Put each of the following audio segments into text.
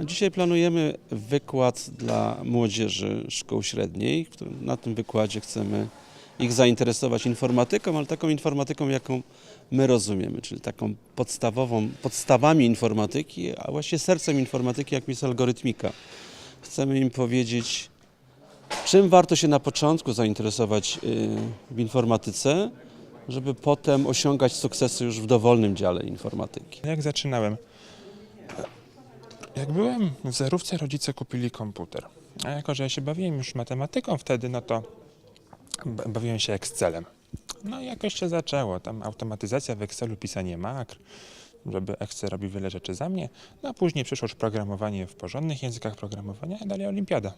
Dzisiaj planujemy wykład dla młodzieży szkół średniej, na tym wykładzie chcemy ich zainteresować informatyką, ale taką informatyką, jaką my rozumiemy, czyli taką podstawową, podstawami informatyki, a właściwie sercem informatyki, jakim jest algorytmika. Chcemy im powiedzieć, czym warto się na początku zainteresować y, w informatyce, żeby potem osiągać sukcesy już w dowolnym dziale informatyki. Jak zaczynałem? Jak byłem w zerówce, rodzice kupili komputer. A jako, że ja się bawiłem już matematyką wtedy, no to bawiłem się Excelem. No i jakoś się zaczęło. Tam automatyzacja w Excelu, pisanie makr, żeby Excel robił wiele rzeczy za mnie. No a później przyszło już programowanie w porządnych językach programowania, a dalej olimpiada.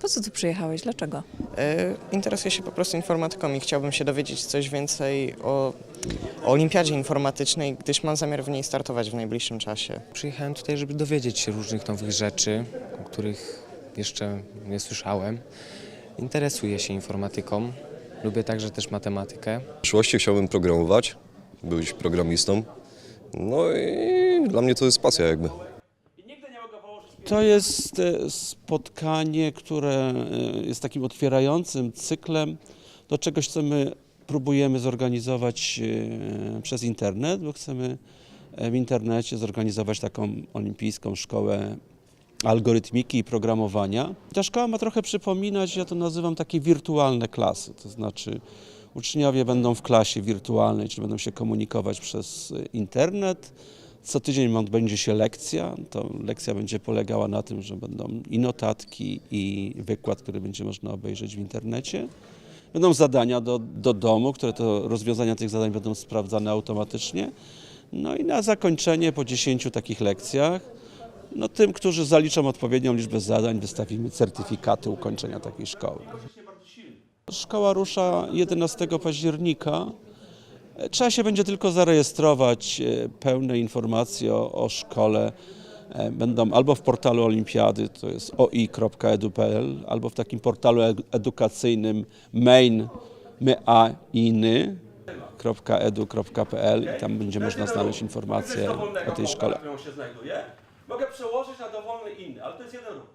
Po co tu przyjechałeś? Dlaczego? E, Interesuję się po prostu informatyką i chciałbym się dowiedzieć coś więcej o, o olimpiadzie informatycznej, gdyż mam zamiar w niej startować w najbliższym czasie. Przyjechałem tutaj, żeby dowiedzieć się różnych nowych rzeczy, o których jeszcze nie słyszałem. Interesuję się informatyką. Lubię także też matematykę. W przyszłości chciałbym programować, być programistą. No i dla mnie to jest pasja jakby. To jest e, spotkanie, które e, jest takim otwierającym cyklem do czegoś, co my próbujemy zorganizować e, przez internet, bo chcemy w internecie zorganizować taką olimpijską szkołę algorytmiki i programowania. Ta szkoła ma trochę przypominać, ja to nazywam takie wirtualne klasy, to znaczy uczniowie będą w klasie wirtualnej, czyli będą się komunikować przez e, internet. Co tydzień odbędzie się lekcja. To lekcja będzie polegała na tym, że będą i notatki, i wykład, który będzie można obejrzeć w internecie. Będą zadania do, do domu, które to rozwiązania tych zadań będą sprawdzane automatycznie. No i na zakończenie po 10 takich lekcjach, no tym, którzy zaliczą odpowiednią liczbę zadań, wystawimy certyfikaty ukończenia takiej szkoły. Szkoła rusza 11 października. Trzeba się będzie tylko zarejestrować. e, Pełne informacje o, o szkole e, będą albo w portalu Olimpiady, to jest oi.edu.pl, albo w takim portalu ed- edukacyjnym main myainy.edu.pl i tam będzie można znaleźć informacje o tej szkole. mogę przełożyć na dowolny inny, ale to jest jeden ruch.